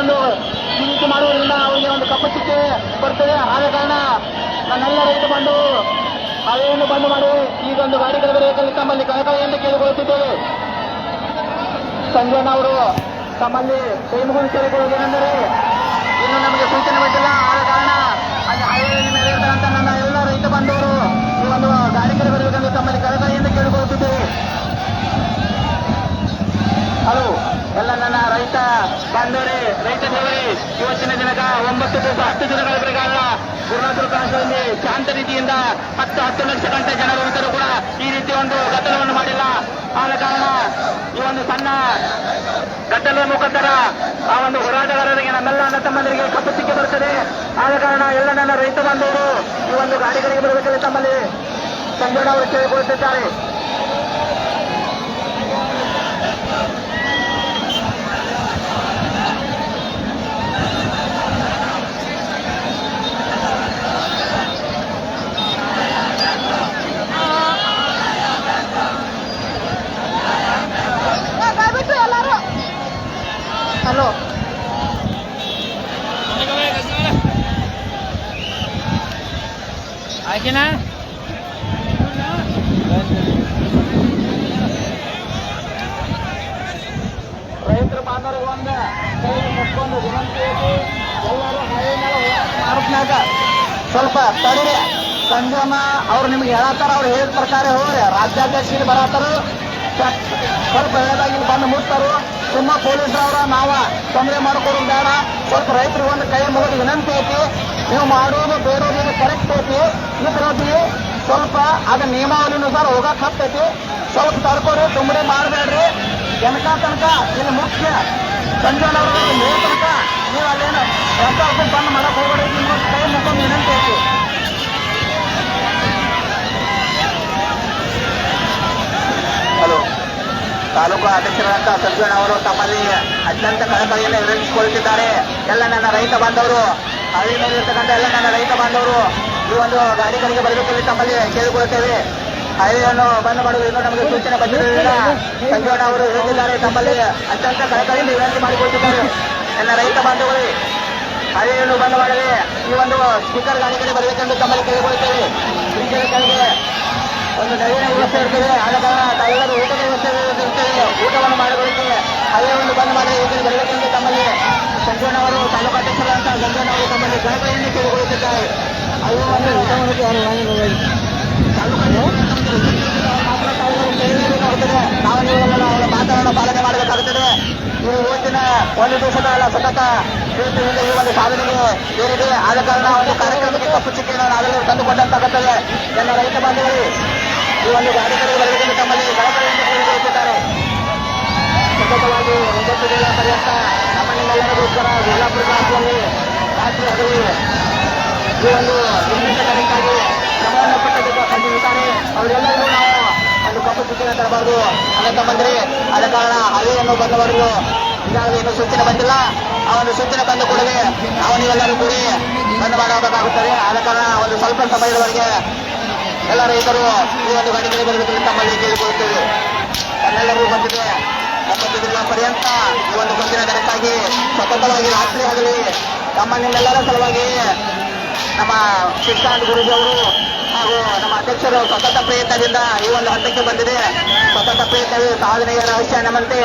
ಒಂದು ಈ ರೀತಿ ಮಾಡುವುದರಿಂದ ಅವರಿಗೆ ಒಂದು ಕಪ್ಪ ಚುಕ್ಕೆ ಬರ್ತದೆ. ಆದ ಕಾರಣ ನನ್ನೆಲ್ಲ ರೈತ ಬಂದು ಅವೆಯನ್ನು ಬಂದು ಮಾಡಿ, ಈಗೊಂದು ಗಾಡಿಗಳ ಬರೆಯಲು ತಮ್ಮಲ್ಲಿ ಎಂದು ಕೇಳಿಕೊಳ್ಳುತ್ತಿದ್ದೇವೆ. ಸಂಜಯನವರು ತಮ್ಮಲ್ಲಿ ಕೈ ಕೇಳಿಕೊಳ್ಳುವುದೇನೆಂದರೆ ಇನ್ನು ನಮಗೆ ಒಂಬತ್ತು ದಿವಸ, ಹತ್ತು ದಿನಗಳ ಬರೆಗಾಲ ಪೂರ್ಣಾಚಲ ಕಾಶದಲ್ಲಿ ಶಾಂತ ರೀತಿಯಿಂದ ಹತ್ತು ಹತ್ತು ಲಕ್ಷ ಗಂಟೆ ಜನರು ಇದ್ದರೂ ಕೂಡ ಈ ರೀತಿ ಒಂದು ಗದ್ದಲವನ್ನು ಮಾಡಿಲ್ಲ. ಆದ ಕಾರಣ ಈ ಒಂದು ಸಣ್ಣ ಗದ್ದಲದ ಮುಖಾಂತರ ಆ ಒಂದು ಹೋರಾಟಗಾರರಿಗೆ, ನಮ್ಮೆಲ್ಲ ಅಣ್ಣ ತಮ್ಮಂದರಿಗೆ ಕಪ್ಪು ಸಿಕ್ಕಿ ಬರುತ್ತದೆ. ಆದ ಕಾರಣ ಎಲ್ಲ ನನ್ನ ರೈತ ಬಾಂಧವರು ಈ ಒಂದು ಗಾಡಿಗಳಿಗೆ ಬರಬೇಕಲ್ಲಿ ತಮ್ಮಲ್ಲಿ ಸಂಜೋಣ ಅವರು ಕೇಳಿಕೊಳ್ಳುತ್ತಿದ್ದಾರೆ. ಒಂದು ಕೈ ಮುಕ್ಕೊಂಡು ವಿನಂತಿ ಐತಿ ಎಲ್ಲರೂ ಸ್ವಲ್ಪ ತಡಿರಿ. ಸಂಜಮ ಅವ್ರು ನಿಮ್ಗೆ ಹೇಳತ್ತಾರ, ಅವ್ರು ಹೇಳಿದ ಪ್ರಕಾರ ಹೋಗ್ರಿ. ರಾಜ್ಯಾಧ್ಯಕ್ಷರು ಬರತ್ತಾರ. ಸ್ವಲ್ಪ ಹೇಳದಾಗಿ ಬಂದು ಮುಟ್ತಾರು. ಸುಮ್ಮ ಪೊಲೀಸರವ್ರ, ನಾವ ತೊಂದರೆ ಮಾಡ್ಕೊಡೋದು ಬೇಡ. ಸ್ವಲ್ಪ ರೈತರು ಒಂದು ಕೈ ಮುಗಿದು ವಿನಂತಿ ಐತಿ. ನೀವು ಮಾಡೋದು ಬೇರೆಯವ್ರಿಗೆ ಕರೆಕ್ಟ್ ಐತಿ. ಇದ್ರಲ್ಲಿ ಸ್ವಲ್ಪ ಅದು ನಿಯಮಾವಳಿನುಸಾರ ಹೋಗಕ್ ಹತ್ತೈತಿ. ಸ್ವಲ್ಪ ತಡ್ಕೊರಿ ತುಂಬಡಿ ಮಾಡಬೇಡ್ರಿ. ಎನಕ ತನಕ ಇಲ್ಲಿ ಮುಖ್ಯ. ತಾಲೂಕು ಅಧ್ಯಕ್ಷರಾದ ಸಂಜಯ್ ಅವರು ತಮ್ಮಲ್ಲಿ ಅತ್ಯಂತ ಕಳಕಳಿಯನ್ನು ಎದುರಿಸಿಕೊಳ್ಳುತ್ತಿದ್ದಾರೆ. ಎಲ್ಲ ನನ್ನ ರೈತ ಬಾಂಧವರು ಹಳ್ಳಿ ಮೇಲಿರ್ತಕ್ಕಂಥ ಎಲ್ಲ ನನ್ನ ರೈತ ಬಾಂಧವರು, ಈ ಒಂದು ಗಾಡಿಗಳಿಗೆ ಬರಬೇಕಲ್ಲಿ ತಮ್ಮಲ್ಲಿ ಕೇಳಿಕೊಳ್ಳುತ್ತೇವೆ. ಹೈವೇಯನ್ನು ಬಂದ್ ಮಾಡುವುದು ನಮಗೆ ಸೂಚನೆ ಬಂದಿರುವುದಿಲ್ಲ ಸಂಜೋಣ ಅವರು ಹೇಳಿದ್ದಾರೆ, ತಮ್ಮಲ್ಲಿ ಅತ್ಯಂತ ಕಳಕಳಿಯಿಂದ ವಿನಂತಿ ಮಾಡಿಕೊಳ್ತಿದ್ದಾರೆ ನನ್ನ ರೈತ ಬಾಂಧವರು ಹಳ್ಳಿಯನ್ನು ಬಂದ್ ಮಾಡಲಿ ಈ ಒಂದು ಸ್ಪೀಕರ್ ಗಾಡಿಗಳಿಗೆ ಬರಬೇಕೆಂದು ತಮ್ಮಲ್ಲಿ ಕೇಳಿಕೊಳ್ಳುತ್ತೇವೆ. ಸ್ಪೀಕರ್ಗಳಿಗೆ ಒಂದು ನವೀನ ವ್ಯವಸ್ಥೆ ಇರ್ತದೆ. ಆದ ಕಾರಣ ತಾವೆಲ್ಲರೂ ಊಟದ ವ್ಯವಸ್ಥೆ ಇರ್ತದೆ. ಊಟವನ್ನು ಮಾಡಿಕೊಳ್ಳುತ್ತೇವೆ ಹಳ್ಳಿಯನ್ನು ಬಂದ್ ಮಾಡಿ ಈಗಲೇ ಬರಬೇಕೆಂದು ತಮ್ಮಲ್ಲಿ ಸಂಜೋಣ ಅವರು, ತಾಲೂಕು ಅಧ್ಯಕ್ಷರಾದಂತಹ ಸಂಜೋಣ ಅವರು ತಮ್ಮಲ್ಲಿ ಕಳಕಳಿಯನ್ನು ಕೇಳಿಕೊಳ್ಳುತ್ತಿದ್ದಾರೆ. ಅದು ಒಂದು ನಾವು ನೀವೆಲ್ಲ ಅವರ ಮಾತನ್ನು ಪಾಲನೆ ಮಾಡಬೇಕಾಗುತ್ತದೆ ನೀವು ಇವತ್ತಿನ ಒಂದು ದಿವಸದ ಅಲ್ಲ ಸತತ ಪ್ರೀತಿಯಿಂದ ಈ ಒಂದು ಸಾಧನೆಗೆ ಏನಿದೆ ಆದ ಕಾರಣ ಒಂದು ಕಾರ್ಯಕ್ರಮಕ್ಕೆ ಕಪ್ಪು ಚುಕ್ಕಿಯನ್ನು ನಾವೆಲ್ಲರೂ ತಂದುಕೊಂಡಂತಾಗುತ್ತದೆ ಎಲ್ಲ ರೈತ ಬಾಂಧವರು, ಈ ಒಂದು ಗಾಡಿಗಳಿಗೆ ಬರಬೇಕೆಂದು ತಮ್ಮಲ್ಲಿ ಕಳಕಳಿಯಿಂದ ಕೇಳಿಕೊಳ್ಳುತ್ತಿದ್ದಾರೆ ಸತತವಾಗಿ ಒಂಬತ್ತು ದಿನ ಪರ್ಯಂತ ನಮ್ಮ ನಿಮ್ಮೆಲ್ಲರಿಗೋಸ್ಕರ ಯಲ್ಲಾಪುರ ತಾಲೂಕಿನಲ್ಲಿ ರಾತ್ರಿ ಹಗಲು ಈ ಒಂದು ನಿರ್ಮಿತ ಕಾರ್ಯಕ್ಕಾಗಿ ಶ್ರಮವನ್ನು ಪಟ್ಟದಕ್ಕೆ ಬಂದಿರುತ್ತಾರೆ ಅವರೆಲ್ಲರಿಗೂ ನಾವು ಒಂದು ಕಪ್ಪು ಚುಕ್ಕಿನ ತರಬಾರದು. ಅನಂತ ಬಂದರೆ ಆದ ಕಾರಣ ಹಳೆಯನ್ನು ಬಂದವರಿಗೂ ಈಗಾಗಲೇ ಸುತ್ತಿನ ಸೂಚನೆ ಬಂದಿಲ್ಲ. ಆ ಒಂದು ಸೂಚನೆ ಬಂದ ಕೂಡಲೇ ಅವನು ನೀವೆಲ್ಲರೂ ಕೂಡಿ ಬಂದ್ ಮಾಡಬೇಕಾಗುತ್ತದೆ ಆದ ಕಾರಣ ಒಂದು ಸ್ವಲ್ಪ ಸಮಯದವರೆಗೆ ಎಲ್ಲ ರೈತರು ಈ ಒಂದು ಗಾಡಿಗಳಿಗೆ ಬರಬೇಕು ತಮ್ಮಲ್ಲಿ ಕೇಳಿಕೊಳ್ಳುತ್ತೇವೆ. ತಮ್ಮೆಲ್ಲರೂ ಬಂದಿದೆ ಒಂಬತ್ತು ದಿನ ಪರ್ಯಂತ ಈ ಒಂದು ಮುಂದಿನ ದಿನಕ್ಕಾಗಿ ಸತತವಾಗಿ ರಾತ್ರಿ ಆಗಲಿ ತಮ್ಮ ನಿಮ್ಮೆಲ್ಲರ ಸಲುವಾಗಿ ನಮ್ಮ ಶ್ರೀಕಾಂತ್ ಗುರುಜಿ ಅವರು ಹಾಗೂ ನಮ್ಮ ಅಧ್ಯಕ್ಷರು ಸತತ ಪ್ರಯತ್ನದಿಂದ ಈ ಒಂದು ಹಂತಕ್ಕೆ ಬಂದಿದೆ. ಸತತ ಪ್ರಯತ್ನವೇ ಸಾಧನೆಯ ರಹಸ್ಯ ನಮ್ಮಂತೆ.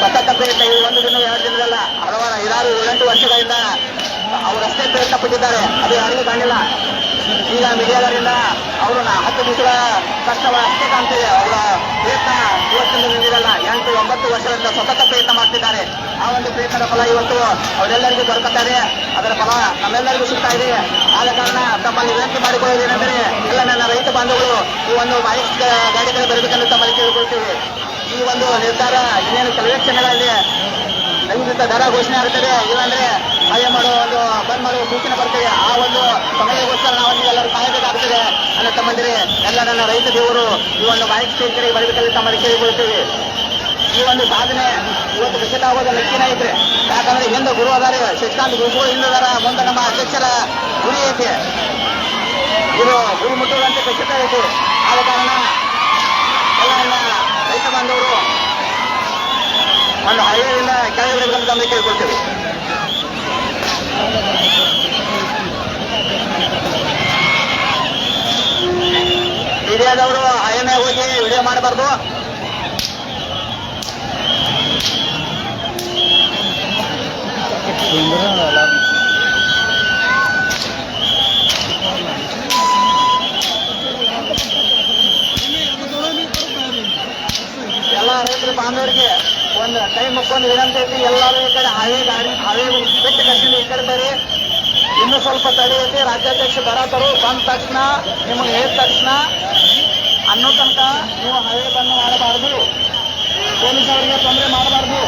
ಸತತ ಪ್ರಯತ್ನ ಈ ಒಂದು ದಿನ ಎರಡು ದಿನದಲ್ಲ, ಹಲವಾರು, ಐದಾರು, ಏಳೆಂಟು ವರ್ಷಗಳಿಂದ ಅವರಷ್ಟೇ ಪ್ರಯತ್ನ ಪಟ್ಟಿದ್ದಾರೆ ಅದು ಯಾರಿಗೂ ಕಾಣಿಲ್ಲ ಈಗ ಮೀಡಿಯಾದರಿಂದ ಅವರು ಹತ್ತು ದಿವಸಗಳ ಕಷ್ಟವ ಅಷ್ಟೇ ಕಾಣ್ತಿದೆ. ಅವರ ಪ್ರಯತ್ನ ಇವತ್ತಿನ ನಿಂದಿರಲ್ಲ ಎಂಟು ಒಂಬತ್ತು ವರ್ಷಗಳಿಂದ ಸತತ ಪ್ರಯತ್ನ ಮಾಡ್ತಿದ್ದಾರೆ. ಆ ಒಂದು ಪ್ರಯತ್ನದ ಫಲ ಇವತ್ತು ಅವರೆಲ್ಲರಿಗೂ ದೊರಕುತ್ತಾರೆ ಅದರ ಫಲ ನಮ್ಮೆಲ್ಲರಿಗೂ ಸಿಗ್ತಾ ಇದೆ. ಆದ ಕಾರಣ ತಮ್ಮಲ್ಲಿ ವಿನಂತಿ ಮಾಡಿಕೊಳ್ಳೋದೇನೆಂದರೆ ಎಲ್ಲ ನನ್ನ ರೈತ ಬಾಂಧವರು, ಈ ಒಂದು ಬೈಕ್ ಗಾಡಿಗಳು ಬರಬೇಕೆಂದು ತಮ್ಮಲ್ಲಿ ಕೇಳಿಕೊಳ್ತೀವಿ. ಈ ಒಂದು ನಿರ್ಧಾರ ಇನ್ನೇನು ಕೆಲವೇ ಕ್ಷಣಗಳಲ್ಲಿ ನಿಗದಿತ ದರ ಘೋಷಣೆ ಆಗ್ತದೆ. ಇಲ್ಲಾಂದ್ರೆ ಹಾಗೆ ಮಾಡುವ ಒಂದು ಬಂದ್ ಮಾಡುವ ಸೂಚನೆ ಬರ್ತದೆ. ಆ ಒಂದು ಸಮಯಕ್ಕೋಸ್ಕರ ನಾವು ಎಲ್ಲರೂ ಕಾಯಬೇಕಾಗುತ್ತದೆ ಅನ್ನ ತಮ್ಮಂದಿರಿ, ಎಲ್ಲ ನನ್ನ ರೈತ ದೇವರು, ಈ ಒಂದು ಮಾಹಿತಿ ಸ್ಟೇಷನ್ಗೆ ಬರಬೇಕಲ್ಲಿ ತಮ್ಮಲ್ಲಿ ಕೇಳಿಕೊಳ್ತೀವಿ. ಈ ಒಂದು ಸಾಧನೆ ಇವತ್ತು ಖಚಿತ ಆಗೋದು ಲೆಕ್ಕಿನ ಐತ್ರಿ ಯಾಕಂದ್ರೆ ಹಿಂದೆ ಗುರು ಅದಾರೆ. ಶಶಿಕಾಂತ್ ಗುರುಗಳು ಹಿಂದದಾರ ಮುಂದೆ ನಮ್ಮ ಅಧ್ಯಕ್ಷರ ಗುರಿ ಐತಿ. ಇದು ಗುರಿ ಮುಟ್ಟುವುದಂತೆ ಖಚಿತ ಐತಿ. ಆದ ಕಾರಣ ಒಂದು ಹಳ್ಳಿಯಿಂದ ಕೆಳಗಡೆ ಬಂದು ತಂದು ಕೇಳ್ಕೊಳ್ತೇವೆ. ಮೀಡಿಯಾದವರು ಹೈವೇ ಹೋಗಿ ವಿಡಿಯೋ ಮಾಡಬಾರ್ದು? ಎಲ್ಲ ರೈತರು ಬಾಂಧವರಿಗೆ ಒಂದು ಕೈ ಮುಕ್ಕೊಂಡು ವಿನಂತಿ ಐತಿ, ಎಲ್ಲರೂ ಈ ಕಡೆ ಹಳೆ ಗಾಡಿ, ಹಳೆ ಬಿಟ್ಟು ಕಟ್ಟಿಲ್ಲ ಈ ಕಡೆ ಬರ್ರಿ ಇನ್ನೂ ಸ್ವಲ್ಪ ತಡೆ ಐತಿ, ರಾಜ್ಯಾಧ್ಯಕ್ಷ ಬರತರು, ಬಂದ ತಕ್ಷಣ, ನಿಮಗೆ ಹೇಳಿದ ತಕ್ಷಣ, ಅನ್ನೋ ತನಕ ನೀವು ಹಳೆ ಬಂದು ಮಾಡಬಾರ್ದು. ಪೊಲೀಸ್ ಅವರಿಗೆ ತೊಂದರೆ ಮಾಡಬಾರ್ದು.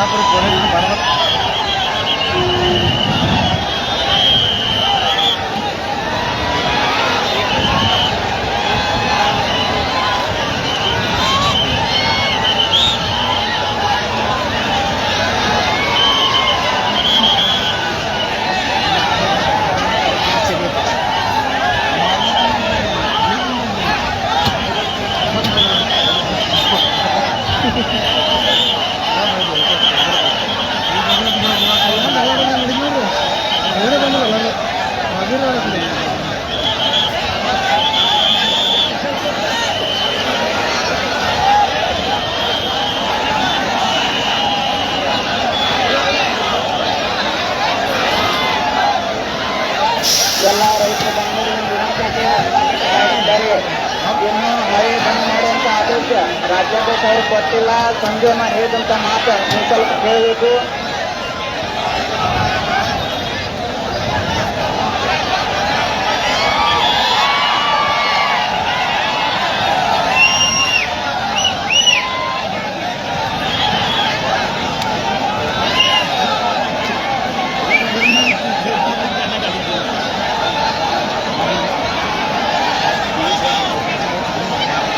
তারপরে পরে ಎಲ್ಲ ರೈತರ ಬಾಂಧವರಿಗೆ ವಿನಂತಿ ಬರ್ರಿ ಇನ್ನು ಮಳೆ ಬಂದ್ ಮಾಡುವಂತ ಆದೇಶ. ರಾಜ್ಯಾಧ್ಯಕ್ಷ ಅವರು ಕೊಟ್ಟಿಲ್ಲ ಸಂಜೆ ಹೇಳಿದಂತ ಮಾತು ನೀವು ಸ್ವಲ್ಪ ಕೇಳಬೇಕು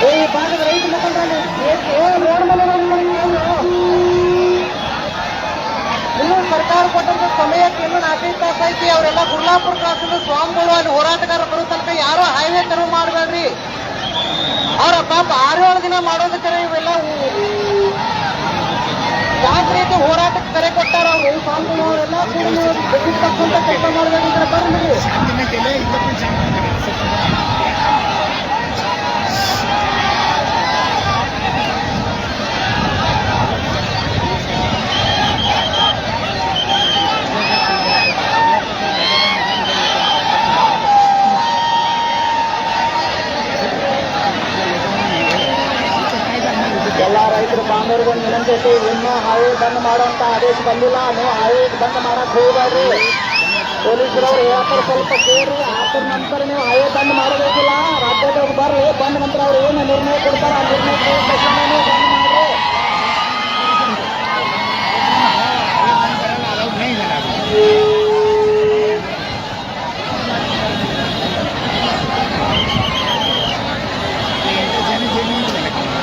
ಈ ಭಾಗದ ರೈತ ಮುಖಂಡರಲ್ಲಿ ರೋಡ್ ಮೇಲೆ ಇನ್ನು ಸರ್ಕಾರ ಕೊಟ್ಟಂತ ಸಮಯಕ್ಕೆ ಇನ್ನು ನಾಲ್ಕೈದು ತಾಸು ಐತಿ. ಅವರೆಲ್ಲ ಗುರ್ಲಾಪುರ ಕ್ರಾಸಿಂದ ಸ್ವಾಮಿಗಳು ಅಲ್ಲಿ ಹೋರಾಟಗಾರರು ಬರೋ ತನಕ ಯಾರು ಹೈವೇ ತೆರವು ಮಾಡಬೇಡ್ರಿ. ಅವ್ರ ಪಾಪ ಆರೇಳು ದಿನ ಮಾಡೋದಕ್ಕೆ ಇವೆಲ್ಲ ಯಾವ ರೀತಿ ಹೋರಾಟಕ್ಕೆ ಕರೆ ಕೊಟ್ಟಾರ ಅವರು. ಸ್ವಾಮಿಗಳು ಅವರೆಲ್ಲ ತಕ್ಕಂತ ಕೆಲಸ ಮಾಡಬೇಕಿದ್ರೆ ಬರ್ರಿ ಎಲ್ಲ ರೈತರ ಬಾಂಧವರಿಗೂ ಒಂದು ವಿನಂತಿ ಐತಿ ಇನ್ನೂ ಹಾವೇ ಬಂದ್ ಮಾಡುವಂತ ಆದೇಶ ಬಂದಿಲ್ಲ ನೀವು ಹಾವೇ ಬಂದ್ ಮಾಡಕ್ ಹೋಗ್ಬೇಡ್ರಿ ಪೊಲೀಸರವ್ರು ಹೇಳ್ತಾರೆ ಸ್ವಲ್ಪ ಕೇಳ್ರಿ ಆತರ ನಂತರ ನೀವು ಹಾವೇ ಬಂದ್ ಮಾಡಬೇಕಿಲ್ಲ ರಾಜ್ಯದವ್ರು ಬರ್ರಿ ಬಂದ ನಂತರ ಅವ್ರು ಏನು ನಿರ್ಣಯ ಕೊಡ್ತಾರ ಆ ನಿರ್ಣಯ ತಕ್ಷಣ ನೀವು ಬಂದ್ ಮಾಡ್ರಿ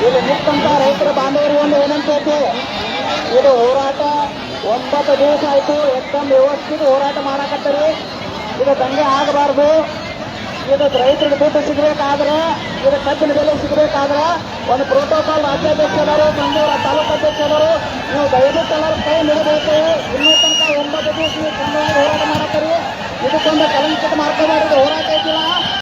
ಇದು ನಿಂತಂತ ರೈತರ ಬಾಂಧವರಿಗೆ ಒಂದು ವಿನಂತಿ ಐತಿ ಇದು ಹೋರಾಟ ಒಂಬತ್ತು ದಿವಸ ಆಯ್ತು ಎಕ್ದಮ್ ವ್ಯವಸ್ಥಿತ ಹೋರಾಟ ಮಾಡಾಕತ್ತರಿ. ಇದು ದಂಗೆ ಆಗಬಾರ್ದು. ಇದು ರೈತರಿಗೆ ದುಡ್ಡು ಸಿಗಬೇಕಾದ್ರೆ, ಇದು ಕಬ್ಬಿನ ಬೆಲೆ ಸಿಗಬೇಕಾದ್ರೆ ಒಂದು ಪ್ರೋಟೋಕಾಲ್ ರಾಜ್ಯಾಧ್ಯಕ್ಷರು ಸಂಜೂರ ತಾಲೂಕು ಅಧ್ಯಕ್ಷರು ನೀವು ದಯವಿಟ್ಟು ಎಲ್ಲರೂ ಕೈ ನೀಡಬೇಕು ಇನ್ನೂ ತನಕ ಒಂಬತ್ತು ದಿವಸ ಹೋರಾಟ ಮಾಡತ್ತರಿ ಇದಕ್ಕೊಂದು ಕಲಂಕಿತ ಮಾಡ್ಕೋಬಾರ್ದು ಹೋರಾಟ ಐತಿಲ್ಲ